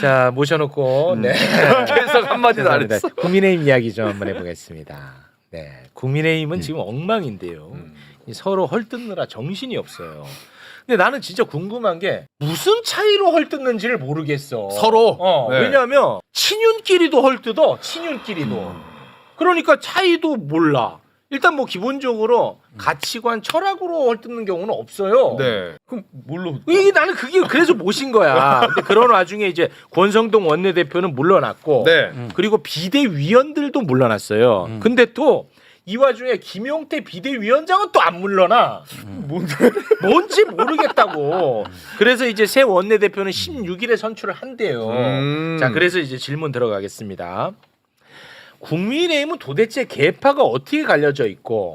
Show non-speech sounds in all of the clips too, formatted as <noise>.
자 모셔놓고 네 <laughs> 계속 한마디도 안 죄송합니다. 했어. 국민의힘 이야기 좀 한번 해보겠습니다. 네 국민의힘은 예. 지금 엉망인데요. 음. 이 서로 헐뜯느라 정신이 없어요. 근데 나는 진짜 궁금한 게 무슨 차이로 헐뜯는지를 모르겠어. 서로? 어, 네. 왜냐하면 친윤끼리도 헐뜯어. 친윤끼리도. 음. 그러니까 차이도 몰라. 일단 뭐 기본적으로 음. 가치관, 철학으로 헐뜯는 경우는 없어요. 네. 그럼 뭘로? 이게 나는 그게 그래서 모신 거야. 근데 그런 와중에 이제 권성동 원내대표는 물러났고, 네. 그리고 비대위원들도 물러났어요. 근데 또 이 와중에 김용태 비대위원장은 또 안 물러나. 뭔데? <laughs> 뭔지 모르겠다고. 그래서 이제 새 원내대표는 16일에 선출을 한대요. 음. 자, 그래서 이제 질문 들어가겠습니다. 국민의힘은 도대체 개파가 어떻게 갈려져 있고,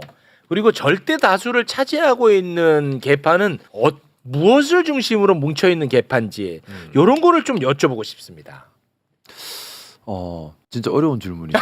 그리고 절대 다수를 차지하고 있는 개파는 어, 무엇을 중심으로 뭉쳐 있는 개파인지 이런 거를 좀 여쭤보고 싶습니다. 어 진짜 어려운 질문이에요. <laughs>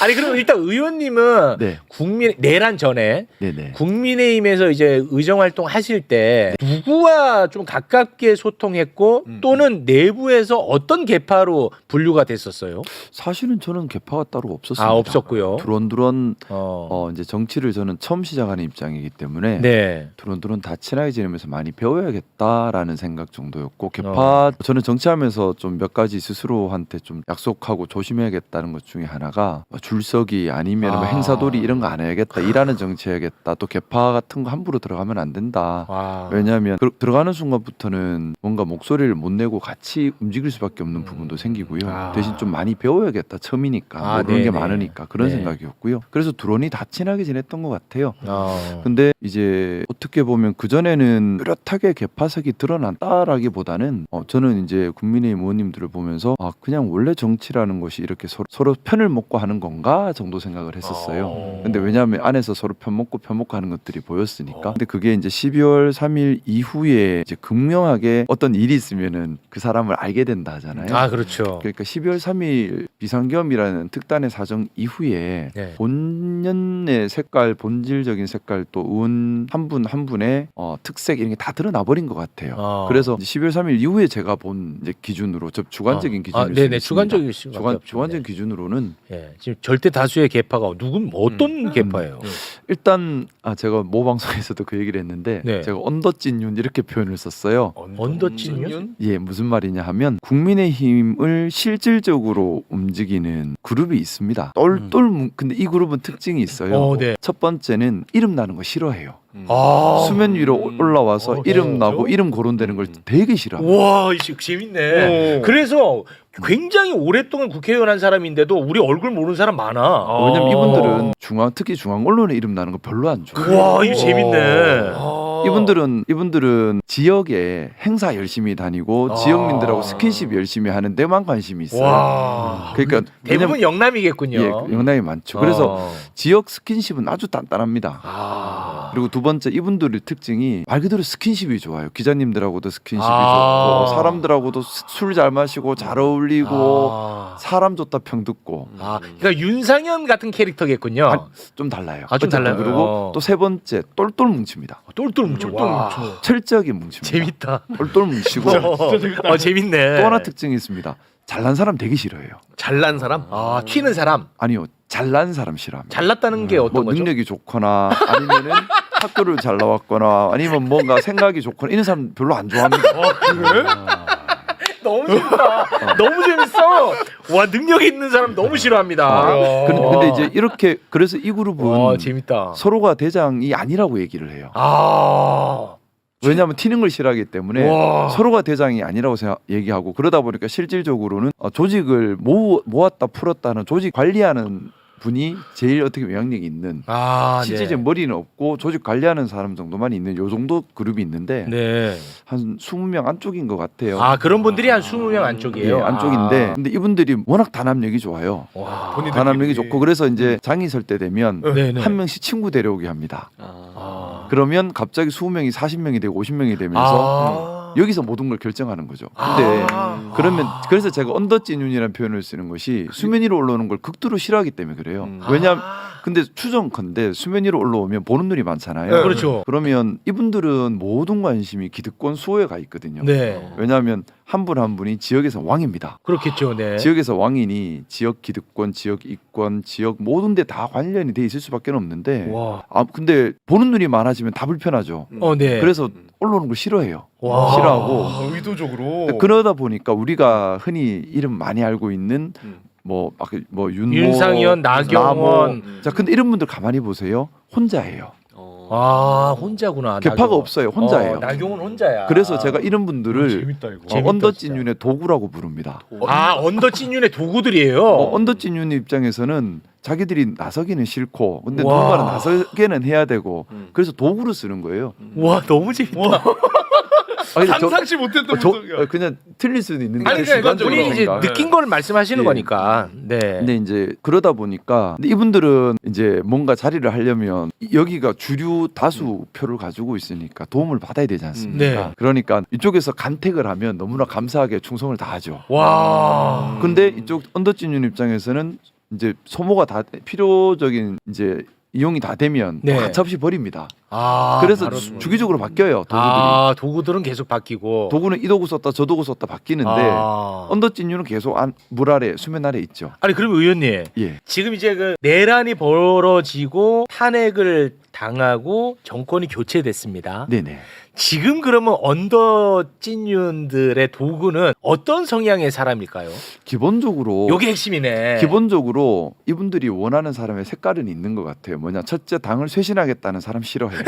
아니 그럼 일단 의원님은 네, 국민 내란 전에 네네. 국민의힘에서 이제 의정 활동 하실 때 누구와 좀 가깝게 소통했고 음. 또는 내부에서 어떤 개파로 분류가 됐었어요? 사실은 저는 개파가 따로 없었습니다. 아 없었고요. 두런두런 어. 어 이제 정치를 저는 처음 시작하는 입장이기 때문에 네. 두런두런 다 친하게 지내면서 많이 배워야겠다라는 생각 정도였고 개파 어. 저는 정치하면서 좀 몇 가지 스스로한테 좀 약속하고 조심해야겠다는 것 중에 하나가 뭐 줄서기 아니면 뭐 아. 행사돌이 이런 거 안 해야겠다 일하는 정치해야겠다 또 개파 같은 거 함부로 들어가면 안 된다 와. 왜냐하면 그- 들어가는 순간부터는 뭔가 목소리를 못 내고 같이 움직일 수밖에 없는 부분도 생기고요. 아. 대신 좀 많이 배워야겠다. 처음이니까 아, 모르는 게 네네. 많으니까 그런 네. 생각이었고요. 그래서 두런이 다 친하게 지냈던 것 같아요. 어. 근데 이제 어떻게 보면 그 전에는 뚜렷하게 개파색이 드러났다라기보다는 어, 저는 이제 국민의힘 의원님들을 보면서 아 그냥 원래 정치라는 것이 이렇게 서로, 서로 편을 먹고 하는 건가 정도 생각을 했었어요. 어. 근데 왜냐하면 안에서 서로 편먹고 편먹고 하는 것들이 보였으니까. 근데 그게 이제 12월 3일 이후에 이제 극명하게 어떤 일이 있으면은 그 사람을 알게 된다 하잖아요. 아 그렇죠. 그러니까 12월 3일 비상겸이라는 특단의 사정 이후에 네. 본 연의 색깔, 본질적인 색깔 또 의원 한 분 한 분의 어, 특색 이런 게 다 드러나 버린 것 같아요. 어. 그래서 이제 12월 3일 이후에 제가 본 이제 기준으로 저 주관적인 어. 기준일 아, 수 네네 있습니다. 주관적일 수 주관 주관적인 기준으로는 예, 지금 절대 다수의 개파가 누군 어떤 개파예요? 일단 아 제가 모 방송에서도 그 얘기를 했는데 네. 제가 언더찐윤 이렇게 표현을 썼어요. 언더찐윤? 예, 무슨 말이냐 하면 국민의힘을 실질적으로 움직이는 그룹이 있습니다. 똘똘 뭉- 근데 이 그룹은 특징 이 있어요. 어, 네. 첫 번째는 이름 나는 거 싫어해요. 아. 수면 위로 올라와서 어, 이름 진짜요? 나고 이름 거론되는 걸 되게 싫어해요. 와, 이거 재밌네. 그래서 굉장히 오랫동안 국회의원 한 사람인데도 우리 얼굴 모르는 사람 많아. 어. 왜냐면 이분들은 중앙 특히 중앙 언론에 이름 나는 거 별로 안 좋아해요. 와, 이거 재밌네. 이분들은 이분들은 지역에 행사 열심히 다니고 아. 지역민들하고 스킨십 열심히 하는 데만 관심이 있어요. 와. 그러니까 대부분 영남이겠군요. 예, 영향이 많죠. 그래서 어. 지역 스킨십은 아주 단단합니다. 아. 그리고 두 번째 이분들의 특징이 말 그대로 스킨십이 좋아요. 기자님들하고도 스킨십이 아. 좋고 사람들하고도 술 잘 마시고 잘 어울리고 아. 사람 좋다 평 듣고 아, 그러니까 윤상현 같은 캐릭터겠군요. 아, 좀 달라요. 아, 좀 어쨌든 달라요? 그리고 어. 또 세 번째 똘똘 뭉칩니다. 똘똘 뭉쳐. 와. 철저하게 뭉칩니다. 재밌다. 똘똘 뭉치고 <laughs> 어, 재밌네. 또 하나 특징이 있습니다. 잘난 사람 되게 싫어해요. 잘난 사람? 아, 튀는 사람. 아니요, 잘난 사람 싫어합니다. 잘났다는 게 어떤 뭐 거죠? 능력이 좋거나 아니면은 학교를 잘 나왔거나 아니면 뭔가 생각이 좋거나 이런 사람 별로 안 좋아합니다. 너무 재밌다. 너무 재밌어. 와 능력 있는 사람 너무 싫어합니다. 아, 근데, 근데 이제 이렇게 그래서 이 그룹은 와 재밌다. 서로가 대장이 아니라고 얘기를 해요. 아 왜냐하면 튀는 걸 싫어하기 때문에 와. 서로가 대장이 아니라고 생각, 얘기하고 그러다 보니까 실질적으로는 어, 조직을 모, 모았다 풀었다는 조직 관리하는 분이 제일 어떻게 영향력이 있는 아 실질적 네. 머리는 없고 조직 관리하는 사람 정도만 있는 요 정도 그룹이 있는데 네. 한 20명 안쪽인 것 같아요. 아 그런 분들이 한 20명 예, 안쪽이에요. 안쪽인데 아. 근데 이분들이 워낙 단합력이 좋아요. 와. 단합력이 좋고 그래서 이제 장이 설 때 되면 네 네. 한 명씩 친구 데려오게 합니다. 아. 그러면 갑자기 20명이 40명이 되고 50명이 되면서 아. 여기서 모든 걸 결정하는 거죠. 근데 아. 그러면 그래서 제가 언더찐윤이라는 표현을 쓰는 것이 수면 위로 올라오는 걸 극도로 싫어하기 때문에 그래요. 음. 왜냐하면 아. 근데 추정컨대 수면 위로 올라오면 보는 눈이 많잖아요. 네. 그렇죠. 그러면 이분들은 모든 관심이 기득권 수호에 가 있거든요. 네. 왜냐하면 한 분 한 분이 지역에서 왕입니다. 그렇겠죠. 네. 지역에서 왕이니 지역 기득권, 지역 이권, 지역 모든 데 다 관련이 돼 있을 수밖에 없는데 와. 아 근데 보는 눈이 많아지면 다 불편하죠. 어, 네. 그래서 올라오는 걸 싫어해요. 와. 싫어하고 아, 의도적으로. 그러다 보니까 우리가 흔히 이름 많이 알고 있는 음. 뭐뭐 윤모, 윤상현, 나경원. 나모. 자 근데 이런 분들 가만히 보세요. 혼자예요. 아, 혼자구나. 개파가 나경원. 없어요. 혼자예요. 어, 나경원 혼자야. 그래서 제가 이런 분들을 재밌다 이거. 어, 재밌다, 언더찐윤의 도구라고 부릅니다. 아, 언더 찐윤의 도구들이에요. 어, 언더찐윤 입장에서는 자기들이 나서기는 싫고 근데 와. 누군가는 나서게는 해야 되고 음. 그래서 도구로 쓰는 거예요. 와, 너무 재밌다. 아니, 저- 상상치 못했던 어, 저- 분석이야. 어, 그냥 틀릴 수도 있는데 아니, 제 그러니까 본인이 이제. 느낀 걸 말씀하시는 예. 거니까. 네. 근데 이제 그러다 보니까 근데 이분들은 이제 뭔가 자리를 하려면 여기가 주류 다수 표를 가지고 있으니까 도움을 받아야 되지 않습니까? 네. 그러니까 이쪽에서 간택을 하면 너무나 감사하게 충성을 다하죠. 와. 근데 이쪽 언더찐윤 입장에서는 이제 소모가 다 필요적인 이제 이용이 다 되면 네. 가차없이 버립니다. 아, 그래서 바로 주- 주기적으로 바뀌어요 도구들이. 아, 도구들은 계속 바뀌고. 도구는 이 도구 썼다 저 도구 썼다 바뀌는데 아. 언더찐윤은 계속 안, 물 아래 수면 아래 있죠. 아니 그럼 의원님 예. 지금 이제 그 내란이 벌어지고 탄핵을 당하고 정권이 교체됐습니다. 네네. 지금 그러면 언더 찐윤들의 도구는 어떤 성향의 사람일까요? 기본적으로 요게 핵심이네. 기본적으로 이분들이 원하는 사람의 색깔은 있는 것 같아요. 뭐냐 첫째 당을 쇄신하겠다는 사람 싫어해요.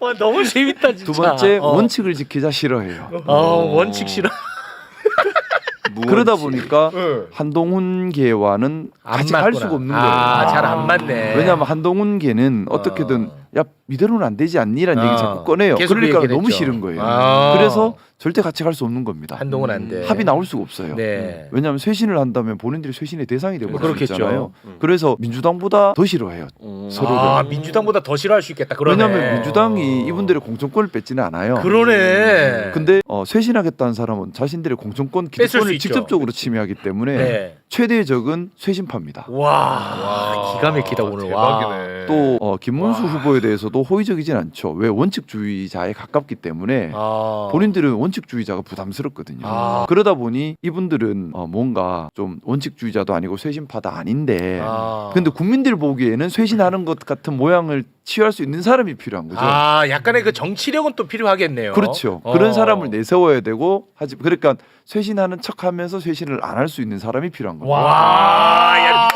와 너무 재밌다 진짜. 두 번째 어. 원칙을 지키자 싫어해요. 어, 원칙 싫어. <laughs> 그러다 보니까 네. 한동훈계와는 안 같이 할 맞구나. 수가 없는 거예요. 아, 잘 안 맞네. 왜냐하면 한동훈계는 어떻게든 야 이대로는 안 되지 않니라는 어. 얘기 자꾸 꺼내요. 계속 그 그러니까 얘기를 너무 했죠. 싫은 거예요. 아. 그래서 절대 같이 갈 수 없는 겁니다. 한동훈 안 돼. 합이 나올 수가 없어요. 네. 왜냐하면 쇄신을 한다면 본인들이 쇄신의 대상이 되고 그렇겠죠. 있잖아요. 음. 그래서 민주당보다 더 싫어해요. 서로를. 아 민주당보다 더 싫어할 수 있겠다. 그러네. 왜냐하면 민주당이 이분들의 공천권을 뺏지는 않아요. 그러네. 근데 어, 쇄신하겠다는 사람은 자신들의 공천권 뺏을 수 기득권을 있죠. 직접적으로 침해하기 때문에 네. 최대의 적은 쇄신파입니다. 와, 와, 기가 막히다 오늘. 와. 대박이네. 또 어, 김문수 와. 후보에 대해서도 호의적이진 않죠. 왜 원칙주의자에 가깝기 때문에 아. 본인들은 원칙주의자가 부담스럽거든요. 아. 그러다 보니 이분들은 어, 뭔가 좀 원칙주의자도 아니고 쇄신파다 아닌데 아. 근데 국민들 보기에는 쇄신하는 것 같은 모양을 취할 수 있는 사람이 필요한 거죠. 아, 약간의 그 정치력은 또 필요하겠네요. 그렇죠. 어. 그런 사람을 내세워야 되고 하지 그러니까 쇄신하는 척하면서 쇄신을 안 할 수 있는 사람이 필요한 거예요. 와, 야.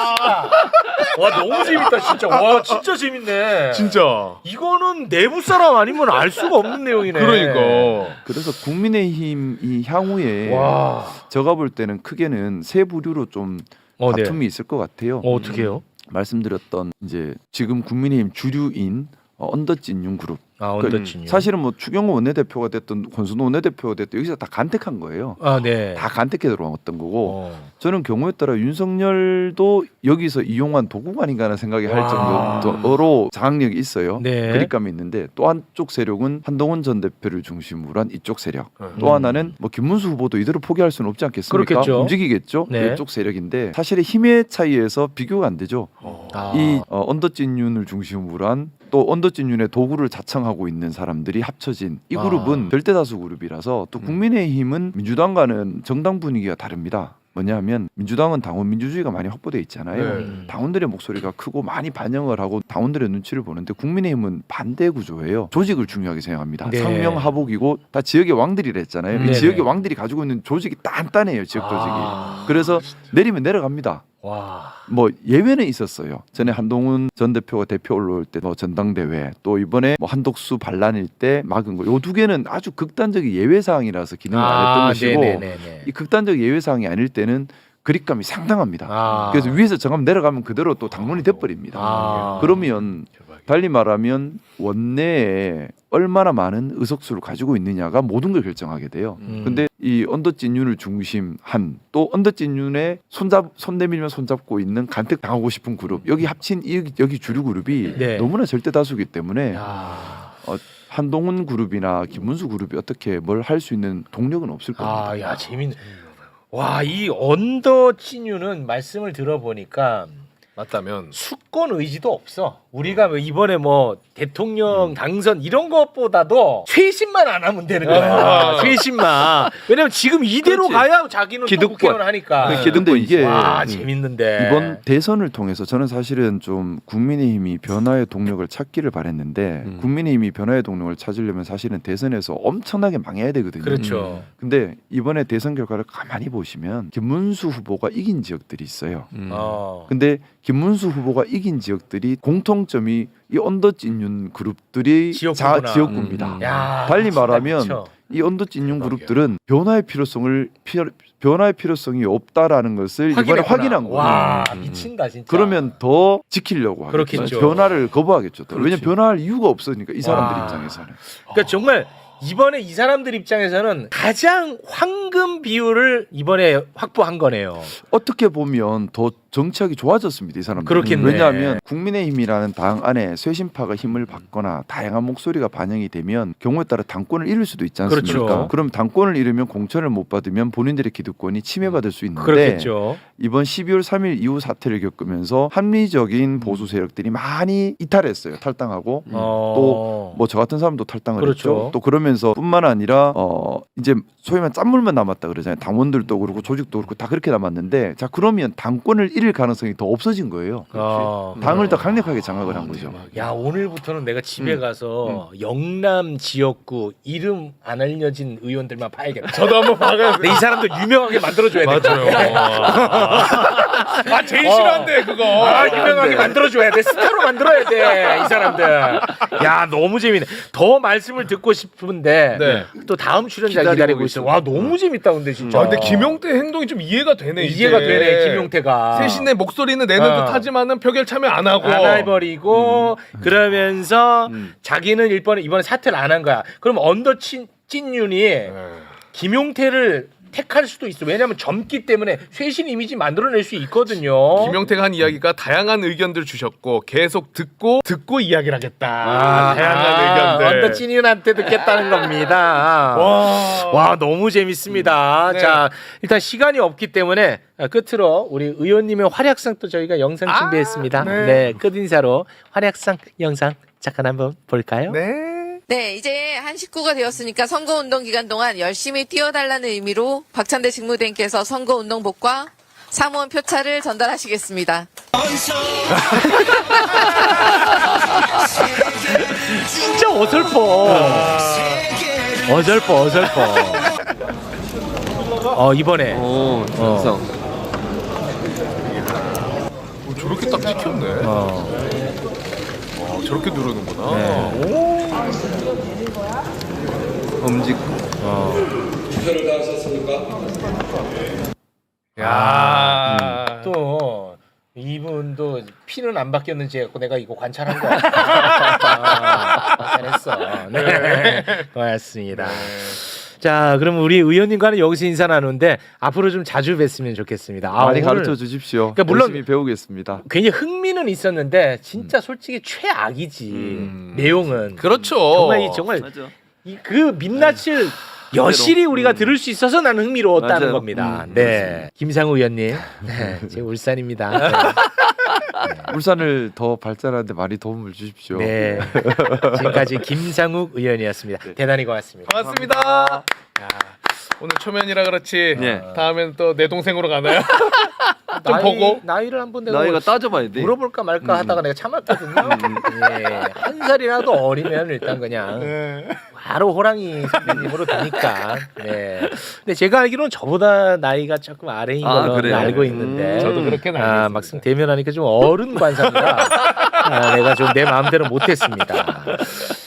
와 너무 재밌다 진짜. 와 진짜 재밌네. 진짜. 이거는 내부 사람 아니면 알 수가 없는 내용이네. 그러니까. 그래서 국민의힘 이 향후에 와. 제가 볼 때는 크게는 세 부류로 좀 어, 네. 다툼이 있을 것 같아요. 어, 어떻게요? 말씀드렸던 이제 지금 국민의힘 주류인 어, 언더찐윤 그룹. 아그 언더친이. 사실은 뭐 추경호 원내대표가 됐든 권순호 원내대표가 됐든 여기서 다 간택한 거예요. 아 네. 다 간택해 들어왔던 거고 어. 저는 경우에 따라 윤석열도 여기서 이용한 도구가 아닌가 하는 생각이 할 와. 정도로 장악력이 있어요. 네. 그립감이 있는데 또 한쪽 세력은 한동훈 전 대표를 중심으로 한 이쪽 세력. 음. 또 하나는 뭐 김문수 후보도 이대로 포기할 수는 없지 않겠습니까? 그렇겠죠. 움직이겠죠. 네. 이쪽 세력인데 사실은 힘의 차이에서 비교가 안 되죠. 아. 이 어, 언더찐윤을 중심으로 한 또 언더찐윤의 도구를 자청 하고 있는 사람들이 합쳐진 이 아. 그룹은 절대다수 그룹이라서 또 음. 국민의힘은 민주당과는 정당 분위기가 다릅니다. 뭐냐하면 민주당은 당원 민주주의가 많이 확보돼 있잖아요. 네. 음. 당원들의 목소리가 크고 많이 반영을 하고 당원들의 눈치를 보는데 국민의힘은 반대 구조예요. 조직을 중요하게 생각합니다. 네. 상명하복이고 다 지역의 왕들이라 했잖아요. 이 지역의 왕들이 가지고 있는 조직이 단단해요. 지역 조직이. 아. 그래서 내리면 내려갑니다. 와. 뭐 예외는 있었어요. 전에 한동훈 전 대표가 대표 올라올 때 뭐 전당대회 또 이번에 뭐 한독수 반란일 때 막은 거. 요 두 개는 아주 극단적인 예외 사항이라서 기능을 안 했던 것이고 아, 네네네네. 이 극단적 예외 사항이 아닐 때는 그립감이 상당합니다. 아. 그래서 위에서 정하면 내려가면 그대로 또 당론이 돼버립니다. 아. 그러면 달리 말하면 원내에 얼마나 많은 의석수를 가지고 있느냐가 모든 걸 결정하게 돼요. 음. 근데 이 언더찐윤을 중심한 또 언더찐윤에 손잡 손 내밀면 손잡고 있는 간택 당하고 싶은 그룹 여기 합친 이, 여기 주류 그룹이 네. 너무나 절대 다수기 때문에 야. 한동훈 그룹이나 김문수 그룹이 어떻게 뭘 할 수 있는 동력은 없을 겁니다. 아, 야 재밌네. 와, 이 언더 친유는 말씀을 들어보니까 맞다면 수권 의지도 없어. 우리가 뭐 이번에 뭐 대통령 당선 이런 것보다도 최신만 안 하면 되는 거야. 아. 최신만. <laughs> 왜냐면 지금 이대로 그렇지. 가야 자기는 또 기득권. 국회의원 하니까. 그 기득권 근데 이게 와 음. 재밌는데. 이번 대선을 통해서 저는 사실은 좀 국민의힘이 변화의 동력을 찾기를 바랬는데 음. 국민의힘이 변화의 동력을 찾으려면 사실은 대선에서 엄청나게 망해야 되거든요. 그렇죠. 근데 이번에 대선 결과를 가만히 보시면 김문수 후보가 이긴 지역들이 있어요. 음. 어. 근데 김문수 후보가 이긴 지역들이 공통점이 이 언더진윤 그룹들이 지역구구나. 자 지역구입니다. 음. 야, 달리 말하면 미쳐. 이 언더진윤. 그룹들은 변화의 필요성을 피, 변화의 필요성이 없다라는 것을 이번에 확인했구나. 확인한 거예요. 와 음. 미친다 진짜. 그러면 더 지키려고 하겠죠. 그렇겠죠. 변화를 거부하겠죠. 또. 왜냐면 그렇지. 변화할 이유가 없으니까 이 사람들 와. 입장에서는. 그러니까 정말 이번에 이 사람들 입장에서는 가장 황금 비율을 이번에 확보한 거네요. 어떻게 보면 더 정치하기 좋아졌습니다. 이 사람들. 그렇겠네. 왜냐하면 국민의힘이라는 당 안에 쇄신파가 힘을 받거나 다양한 목소리가 반영이 되면 경우에 따라 당권을 잃을 수도 있지 않습니까? 그렇죠. 럼 당권을 잃으면 공천을 못 받으면 본인들의 기득권이 침해받을 수 있는데 그렇겠죠. 이번 12월 3일 이후 사태를 겪으면서 합리적인 보수 세력들이 많이 이탈했어요. 탈당하고 어... 뭐저 같은 사람도 탈당을 그렇죠. 했죠. 또 그러면서 뿐만 아니라 어 이제 소위 말 짠물만 남았다 그러잖아요. 당원들도 그렇고 조직도 그렇고 다 그렇게 남았는데 자 그러면 당권을 잃을 가능성이 더 없어진 거예요. 어, 당을 더 강력하게 장악을 한 거죠. 야 오늘부터는 내가 집에 음. 가서 영남 지역구 이름 안 알려진 의원들만 봐야겠다. 저도 한번 근데 이 사람들 유명하게 만들어줘야 돼. 맞아요. <laughs> 아 제일 싫어한대 그거. 아 유명하게 만들어줘야 돼. 스타로 만들어야 돼. 이 사람들. 야 너무 재밌네. 더 말씀을 듣고 싶은데 네. 또 다음 출연자 기다리고 기다리고, 있어. 와 너무 재밌다 근데 진짜. 아 근데 김용태 행동이 좀 이해가 되네. 이해가 이제. 되네 김용태가. 세신의 목소리는 내는 어. 듯하지만은 표결 참여 안 하고. 안 해버리고 그러면서 음. 자기는 이번에 이번에 사퇴를 안 한 거야. 그럼 언더 친 찐윤이 네. 김용태를 택할 수도 있어. 왜냐하면 젊기 때문에 쇄신 이미지 만들어낼 수 있거든요. 김용태가 한 이야기가 다양한 의견들 주셨고 계속 듣고 듣고 이야기를 하겠다. 아, 다양한 의견들. 언더 찐윤한테 듣겠다는 겁니다. <laughs> 와. 와 너무 재밌습니다. 네. 자 일단 시간이 없기 때문에 끝으로 우리 의원님의 활약상 또 저희가 영상 아, 준비했습니다. 네. 네. 끝 인사로 활약상 영상 잠깐 한번 볼까요? 네. 네, 이제 한 식구가 되었으니까 선거운동 기간 동안 열심히 뛰어달라는 의미로 박찬대 직무대행께서 선거운동복과 사무원 표차를 전달하시겠습니다. <laughs> 진짜 어설퍼. 어설퍼, 어설퍼. 어 이번에 오. 어, 저렇게 딱 찍혔네. 어, 와, 저렇게 누르는구나. 네. 엄직. 야. 또 이분도 피는 안 바뀌었는지 해갖고 내가 이거 관찰한 거야. 아, 관찰했어. 네, 고맙습니다. 자, 그럼 우리 의원님과는 여기서 인사 나누는데 앞으로 좀 자주 뵀으면 좋겠습니다. 아, 많이 오늘 가르쳐 주십시오. 그러니까 물론- 열심히 배우겠습니다. 굉장히 흥미는 있었는데 진짜 솔직히 최악이지 음. 내용은. 그렇죠. 정말 이 정말 맞아. 이 그 민낯을 여실히 우리가 들을 수 있어서 나는 흥미로웠다는 맞아요. 겁니다. 음, 네, 김상우 의원님, <laughs> 네, 제 울산입니다. <laughs> 울산을 더 발전하는데 많이 도움을 주십시오. 네, 지금까지 김상욱 의원이었습니다. 대단히 고맙습니다. 반갑습니다. 야, 오늘 초면이라 그렇지. 네. 다음엔 또 내 동생으로 가나요? <laughs> 좀 나이, 보고. 나이를 한번 내가 나이가 뭐 따져봐야 돼. 물어볼까 말까 하다가 내가 참았거든요. 예, 한 살이라도 어리면 일단 그냥 네. 바로 호랑이 선배님으로 되니까. 네. 근데 제가 알기로는 저보다 나이가 조금 아래인 아, 걸로 그래요? 알고 있는데. 음. 저도 그렇게 알고 아, 있습니다. 막상 대면하니까 좀 어른 관사입니다. 아, 내가 좀 내 마음대로 못했습니다.